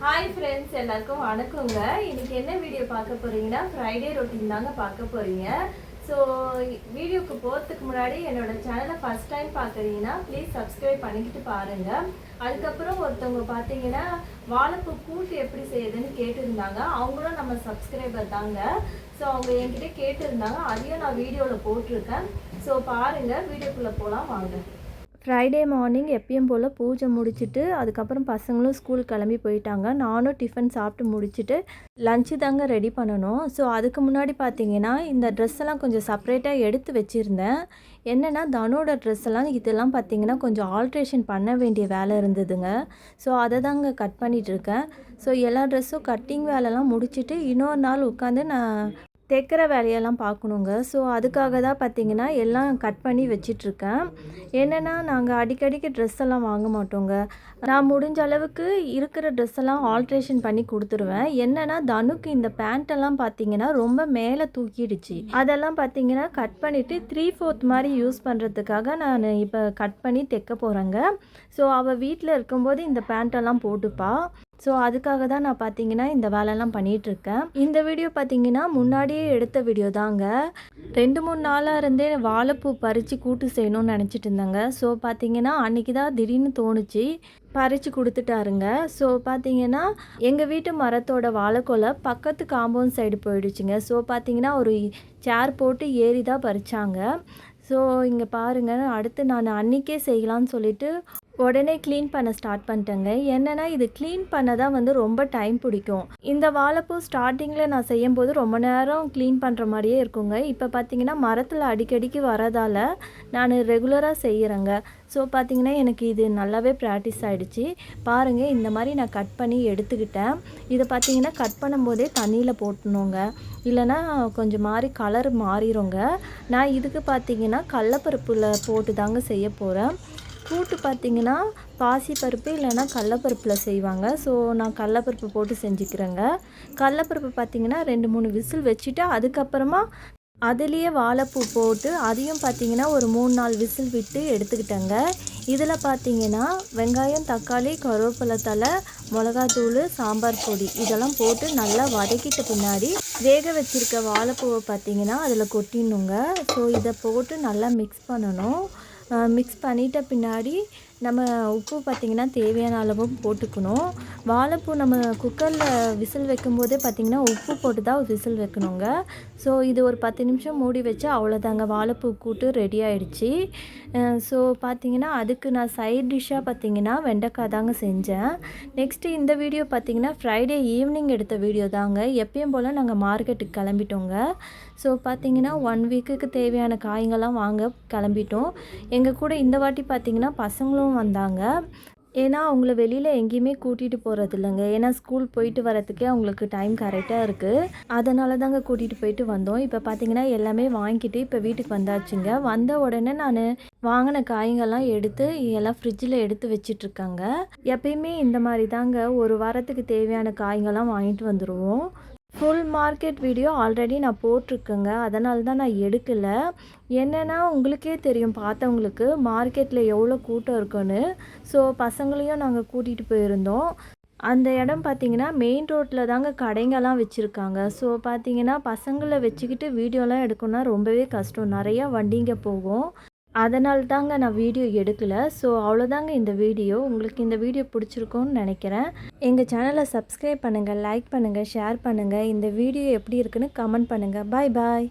Hi friends எல்லாருக்கும் வணக்கங்க. இன்னைக்கு என்ன வீடியோ பார்க்க போறீங்கன்னா ஃப்ரைடே ரொட்டீன் தாங்க பார்க்க போறீங்க. ஸோ வீடியோக்கு போகிறதுக்கு முன்னாடி என்னோட சேனலை ஃபஸ்ட் டைம் பார்க்குறீங்கன்னா ப்ளீஸ் சப்ஸ்கிரைப் பண்ணிக்கிட்டு பாருங்க. அதுக்கப்புறம் ஒருத்தவங்க பார்த்தீங்கன்னா வாழைப்பூ கூட்டு எப்படி செய்யுதுன்னு கேட்டிருந்தாங்க. அவங்களும் நம்ம சப்ஸ்கிரைபர் தாங்க. ஸோ அவங்க என்கிட்ட கேட்டிருந்தாங்க. அதையும் நான் வீடியோவில் போட்டிருக்கேன். ஸோ பாருங்கள் வீடியோக்குள்ளே போகலாம் வாங்க. ஃப்ரைடே மார்னிங் எப்பயும் போல் பூஜை முடிச்சுட்டு அதுக்கப்புறம் பசங்களும் ஸ்கூல் கிளம்பி போயிட்டாங்க. நானும் டிஃபன் சாப்பிட்டு முடிச்சுட்டு லஞ்சு தாங்க ரெடி பண்ணணும். ஸோ அதுக்கு முன்னாடி பார்த்தீங்கன்னா இந்த ட்ரெஸ் எல்லாம் கொஞ்சம் செப்பரேட்டாக எடுத்து வச்சுருந்தேன். என்னென்னா தனோட ட்ரெஸ் எல்லாம் இதெல்லாம் பார்த்தீங்கன்னா கொஞ்சம் ஆல்ட்ரேஷன் பண்ண வேண்டிய வேலை இருந்ததுங்க. ஸோ அதை தாங்க கட் பண்ணிகிட்ருக்கேன் ஸோ எல்லா ட்ரெஸ்ஸும் கட்டிங் வேலைலாம் முடிச்சுட்டு இன்னொரு நாள் உட்காந்து நான் தைக்கிற வேலையெல்லாம் பார்க்கணுங்க. ஸோ அதுக்காக தான் பார்த்தீங்கன்னா எல்லாம் கட் பண்ணி வச்சிட்ருக்கேன். என்னென்னா நாங்கள் அடிக்கடிக்கு ட்ரெஸ் எல்லாம் வாங்க மாட்டோங்க. நான் முடிஞ்ச அளவுக்கு இருக்கிற ட்ரெஸ் எல்லாம் ஆல்ட்ரேஷன் பண்ணி கொடுத்துருவேன். என்னென்னா தனுக்கு இந்த பேண்ட்டெல்லாம் பார்த்தீங்கன்னா ரொம்ப மேலே தூக்கிடுச்சு. அதெல்லாம் பார்த்தீங்கன்னா கட் பண்ணிவிட்டு த்ரீ ஃபோர்த் மாதிரி யூஸ் பண்ணுறதுக்காக நான் இப்போ கட் பண்ணி தைக்க போகிறேங்க ஸோ அவள் வீட்டில் இருக்கும்போது இந்த பேண்ட்டெல்லாம் போட்டுப்பா. ஸோ அதுக்காக தான் நான் பார்த்தீங்கன்னா இந்த வேலைலாம் பண்ணிகிட்ருக்கேன் இந்த வீடியோ பார்த்தீங்கன்னா முன்னாடியே எடுத்த வீடியோ தாங்க. ரெண்டு மூணு நாளாக இருந்தே வாழைப்பூ பறித்து கூட்டு செய்யணும்னு நினச்சிட்டு இருந்தாங்க. ஸோ பார்த்தீங்கன்னா அன்றைக்கி தான் திடீர்னு தோணுச்சு. பறித்து கொடுத்துட்டாருங்க. ஸோ பார்த்தீங்கன்னா எங்கள் வீட்டு மரத்தோட வாழைக்கொலை பக்கத்து காம்பவுண்ட் சைடு போயிடுச்சுங்க. ஸோ பார்த்தீங்கன்னா ஒரு சேர் போட்டு ஏறி தான் பறித்தாங்க ஸோ இங்கே பாருங்கள் அடுத்து நான் அன்றைக்கே செய்யலான்னு சொல்லிட்டு உடனே க்ளீன் பண்ண ஸ்டார்ட் பண்ணிட்டேங்க. என்னென்னா இது க்ளீன் பண்ண தான் வந்து ரொம்ப டைம் பிடிக்கும். இந்த வாழைப்பூ ஸ்டார்டிங்கில் நான் செய்யும் போது ரொம்ப நேரம் க்ளீன் பண்ணுற மாதிரியே இருக்குங்க. இப்போ பார்த்தீங்கன்னா மரத்தில் அடிக்கடிக்கு வரதால் நான் ரெகுலராக செய்கிறேங்க ஸோ பார்த்தீங்கன்னா எனக்கு இது நல்லாவே ப்ராக்டிஸ் ஆகிடுச்சு பாருங்கள் இந்த மாதிரி நான் கட் பண்ணி எடுத்துக்கிட்டேன். இதை பார்த்தீங்கன்னா கட் பண்ணும்போதே தண்ணியில் போட்டணுங்க. இல்லைன்னா கொஞ்சம் மாதிரி கலர் மாறிடுங்க நான் இதுக்கு பார்த்தீங்கன்னா கடலப்பருப்பில் போட்டு தாங்க செய்ய போகிறேன் கூட்டு பார்த்தீங்கன்னா பாசிப்பருப்பு இல்லைன்னா கடலப்பருப்பில் செய்வாங்க. ஸோ நான் கடலப்பருப்பு போட்டு செஞ்சுக்கிறேங்க. கடலப்பருப்பு பார்த்தீங்கன்னா ரெண்டு மூணு விசில் வச்சுட்டு அதுக்கப்புறமா அதுலேயே வாழைப்பூ போட்டு அதையும் பார்த்தீங்கன்னா ஒரு மூணு நாலு விசில் விட்டு எடுத்துக்கிட்டேங்க. இதில் பார்த்தீங்கன்னா வெங்காயம் தக்காளி கருவேப்பிலை தலை மிளகாத்தூள் சாம்பார் பொடி இதெல்லாம் போட்டு நல்லா வதக்கிட்ட பின்னாடி வேக வச்சுருக்க வாழைப்பூவை பார்த்தீங்கன்னா அதில் கொட்டிடணுங்க. ஸோ இதை போட்டு நல்லா மிக்ஸ் பண்ணணும். மிக்ஸ் பண்ணிட்ட பின்னாடி நம்ம உப்பு பார்த்திங்கன்னா தேவையான அளவு போட்டுக்கணும். வாழைப்பூ நம்ம குக்கரில் விசில் வைக்கும்போதே பார்த்திங்கன்னா உப்பு போட்டு தான் விசில் வைக்கணுங்க. ஸோ இது ஒரு பத்து நிமிஷம் மூடி வச்சு அவ்வளோதாங்க. வாழைப்பூ கூட்டு ரெடி ஆகிடுச்சி ஸோ பார்த்திங்கன்னா அதுக்கு நான் சைட் டிஷ்ஷாக பார்த்திங்கன்னா வெண்டைக்காய் தாங்க செஞ்சேன். நெக்ஸ்ட்டு இந்த வீடியோ பார்த்திங்கன்னா ஃப்ரைடே ஈவினிங் எடுத்த வீடியோ தாங்க. எப்பயும் போல் நாங்கள் மார்க்கெட்டுக்கு கிளம்பிட்டோங்க. ஸோ பார்த்திங்கன்னா ஒன் வீக்குக்கு தேவையான காய்கள்லாம் வாங்க கிளம்பிட்டோம். எங்கள் கூட இந்த வாட்டி பார்த்திங்கன்னா பசங்களும் வந்தாங்க. ஏன்னா அவங்கள வெளியில் எங்கேயுமே கூட்டிகிட்டு போகிறது இல்லைங்க ஏன்னா ஸ்கூல் போயிட்டு வரத்துக்கே அவங்களுக்கு டைம் கரெக்டாக இருக்குது அதனால தாங்க கூட்டிகிட்டு போயிட்டு வந்தோம். இப்போ பார்த்தீங்கன்னா எல்லாமே வாங்கிட்டு இப்போ வீட்டுக்கு வந்தாச்சுங்க. வந்த உடனே நான் வாங்கின காய்கள்லாம் எடுத்து எல்லாம் ஃப்ரிட்ஜில் எடுத்து வச்சிட்ருக்காங்க. எப்பயுமே இந்த மாதிரி தாங்க ஒரு வாரத்துக்கு தேவையான காய்கள்லாம் வாங்கிட்டு வந்துடுவோம் ஃபுல் மார்க்கெட் வீடியோ ஆல்ரெடி நான் போட்டிருக்கேங்க. அதனால தான் நான் எடுக்கலை. என்னென்னா உங்களுக்கே தெரியும் பார்த்தவங்களுக்கு மார்க்கெட்டில் எவ்வளோ கூட்டம் இருக்குன்னு. ஸோ பசங்களையும் நாங்கள் கூட்டிகிட்டு போயிருந்தோம். அந்த இடம் பார்த்தீங்கன்னா மெயின் ரோட்டில் தாங்க கடைங்கெல்லாம் வச்சுருக்காங்க. ஸோ பார்த்திங்கன்னா பசங்களை வச்சுக்கிட்டு வீடியோலாம் எடுக்கணும்னா ரொம்பவே கஷ்டம். நிறையா வண்டிங்க போகும். அதனால் தாங்க நான் வீடியோ எடுக்கலை. ஸோ அவ்வளோதாங்க இந்த வீடியோ. உங்களுக்கு இந்த வீடியோ பிடிச்சிருக்கும்னு நினைக்கிறேன். எங்கள் சேனலை சப்ஸ்கிரைப் பண்ணுங்கள் லைக் பண்ணுங்கள் ஷேர் பண்ணுங்கள் இந்த வீடியோ எப்படி இருக்குன்னு கமெண்ட் பண்ணுங்கள் பாய் பாய்